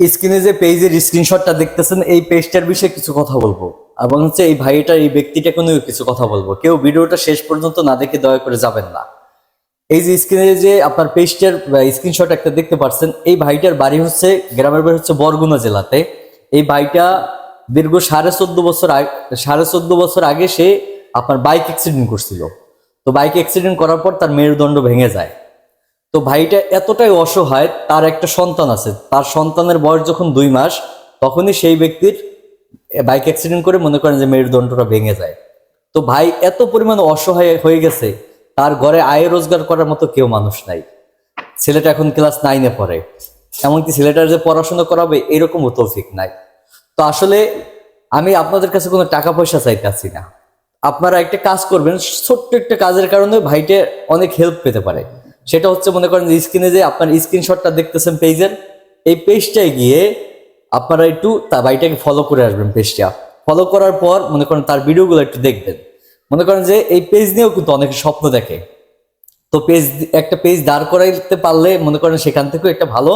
স্ক্রিনে যে পেজের স্ক্রিনশটটা দেখতেছেন, এই পেজটার বিষয়ে কিছু কথা বলব। এবং হচ্ছে এই ভাইটার, এই ব্যক্তিটাকে নিয়েও কিছু কথা বলব। কেউ ভিডিওটা শেষ পর্যন্ত না দেখে দয়া করে যাবেন না। এই যে স্ক্রিনে যে আপনার পেজটার স্ক্রিনশট একটা দেখতে পাচ্ছেন এই ভাইটার বাড়ি হচ্ছে, গ্রামের বাড়ি হচ্ছে বরগুনা জেলাতে। এই ভাইটা দীর্ঘ সাড়ে চোদ্দ বছর আগে, সাড়ে চোদ্দ বছর আগে সে আপনার বাইক অ্যাক্সিডেন্ট করছিল। তো বাইক অ্যাক্সিডেন্ট করার পর তার মেরুদণ্ড ভেঙে যায়। তো ভাইটা এতটাই অসহায়, তার একটা সন্তান আছে। তার সন্তানের বয়স যখন দুই মাস, তখনই সেই ব্যক্তির বাইক অ্যাক্সিডেন্ট করে মনে করেন যে মেরুদণ্ডটা ভেঙে যায়। তো ভাই এত পরিমাণ অসহায় হয়ে গেছে, তার ঘরে আয় রোজগার করার মতো কেউ মানুষ নাই। ছেলেটা এখন ক্লাস নাইনে পড়ে। এমনকি ছেলেটার যে পড়াশোনা করাবে, এরকমও তৌফিক নাই। তো আসলে আমি আপনাদের কাছে কোনো টাকা পয়সা চাইতেছি না। আপনারা একটা কাজ করবেন, ছোট্ট একটা কাজের কারণে ভাইটে অনেক হেল্প পেতে পারে। সেটা হচ্ছে মনে করেন স্ক্রিনে যে আপনার স্ক্রিনশটটা দেখতেছেন পেজের এই পেজটায় গিয়ে আপনারা একটু তা ভাইটাকে ফলো করে আসবেন পেজটা ফলো করার পর মনে করেন তার ভিডিওগুলো একটু দেখবেন। মনে করেন যে এই পেজ নিয়েও কিন্তু অনেকে স্বপ্ন দেখে। তো পেজ একটা পেজ দাঁড় করাইতে পারলে মনে করেন সেখান থেকেও একটা ভালো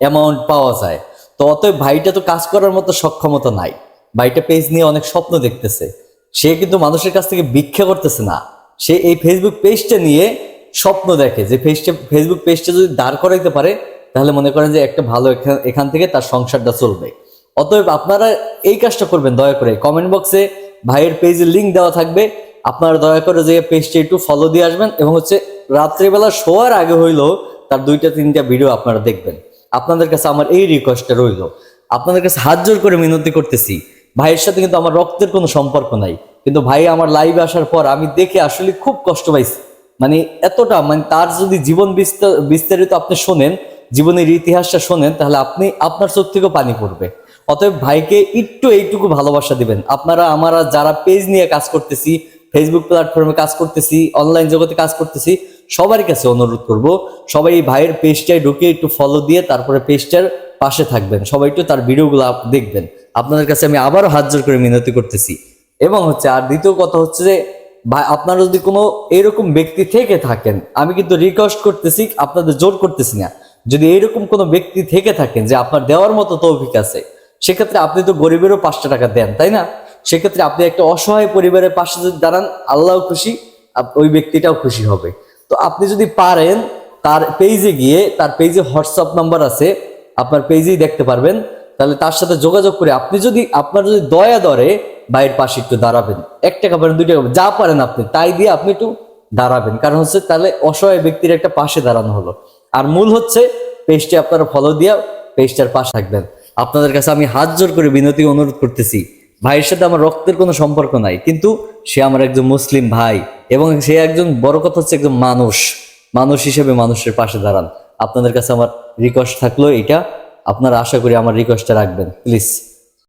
অ্যামাউন্ট পাওয়া যায়। তো অতএব ভাইটা তো কাজ করার মতো সক্ষমতা নাই। ভাইটা পেজ নিয়ে অনেক স্বপ্ন দেখতেছে। সে কিন্তু মানুষের কাছ থেকে ভিক্ষা করতেছে না। সে এই ফেসবুক পেজটা নিয়ে স্বপ্ন দেখে। যে পেজটা ফেসবুক পেজটা যদি দাঁড় করাইতে পারে, তাহলে মনে করেন যে একটা ভালো এখান- থেকে তার সংসারটা চলবে। অতএব আপনারা এই কাজটা করবেন, দয়া করে। কমেন্ট বক্সে ভাইয়ের পেজের লিঙ্ক দেওয়া থাকবে। আপনারা দয়া করে যে পেজটা একটু ফলো দিয়ে আসবেন এবং হচ্ছে রাত্রিবেলা শোয়ার আগে হইল, তার দুইটা, তিনটা ভিডিও আপনারা দেখবেন। আপনাদের কাছে আমার এই রিকোয়েস্টটা রইল। আপনাদের কাছে হাত জোর করে মিনতি করতেছি। ভাইয়ের সাথে কিন্তু আমার রক্তের কোনো সম্পর্ক নাই। কিন্তু ভাই আমার লাইভে আসার পর আমি দেখে আসলে খুব কষ্ট পাইছি। মানে এতটা মানে তার যদি জীবন বিস্তার বিস্তারিত আপনি শোনেন, জীবনের ইতিহাসটা শোনেন, তাহলে আপনি, আপনার চোখ থেকেও পানি পড়বে। অতএব ভাইকে একটু এইটুকু ভালোবাসা দিবেন। আপনারা, আমরা যারা পেজ নিয়ে কাজ করতেছি ফেসবুক প্ল্যাটফর্মে কাজ করতেছি অনলাইন জগতে কাজ করতেছি, সবার কাছে অনুরোধ করব, সবাই এই ভাইয়ের পেজটায় ঢুকে একটু ফলো দিয়ে তারপরে পেজটার পাশে থাকবেন। সবাই একটু তার ভিডিওগুলো দেখবেন। আপনাদের কাছে আমি আবারও হাত জোর করে মিনতি করতেছি। এবং হচ্ছে, আর দ্বিতীয় কথা হচ্ছে যে ভাই আপনারা যদি কোনো এরকম ব্যক্তি থেকে থাকেন, আমি কিন্তু রিকোয়েস্ট করতেছি, আপনাদের জোর করতেছি না। যদি এরকম কোনো ব্যক্তি থেকে থাকেন যে আপনার দেওয়ার মতো তৌফিক আছে, সেক্ষেত্রে আপনি তো গরিবেরও পাঁচশো টাকা দেন, তাই না? সেক্ষেত্রে আপনি একটা অসহায় পরিবারের পাশে যদি দাঁড়ান আল্লাহ খুশি ওই ব্যক্তিটাও খুশি হবে। তো আপনি যদি পারেন, তার পেজে গিয়ে, তার পেজে হোয়াটসঅ্যাপ নাম্বার আছে, আপনার পেজেই দেখতে পারবেন। তাহলে তার সাথে যোগাযোগ করে আপনি যদি, আপনার যদি দয়া দরে ভাইয়ের পাশে একটু দাঁড়াবেন। এক টাকা পারেন দুই টাকা যা পারেন আপনি, তাই দিয়ে আপনি একটু দাঁড়াবেন। কারণ হচ্ছে তাহলে অসহায় ব্যক্তির একটা পাশে দাঁড়ানো হলো। আর মূল হচ্ছে পেজটি আপনারা ফলো দিয়ে পেজটার পাশে থাকবেন। আপনাদের কাছে আমি হাত জোর করে বিনতি অনুরোধ করতেছি। ভাইয়ের সাথে আমার রক্তের কোনো সম্পর্ক নাই, কিন্তু সে আমার একজন মুসলিম ভাই এবং সে একজন, বড় কথা হচ্ছে একজন মানুষ। মানুষ হিসেবে মানুষের পাশে দাঁড়ান। আপনাদের কাছে আমার রিকোয়েস্ট থাকল এটা। আপনারা আশা করি আমার রিকোয়েস্টটা রাখবেন। প্লিজ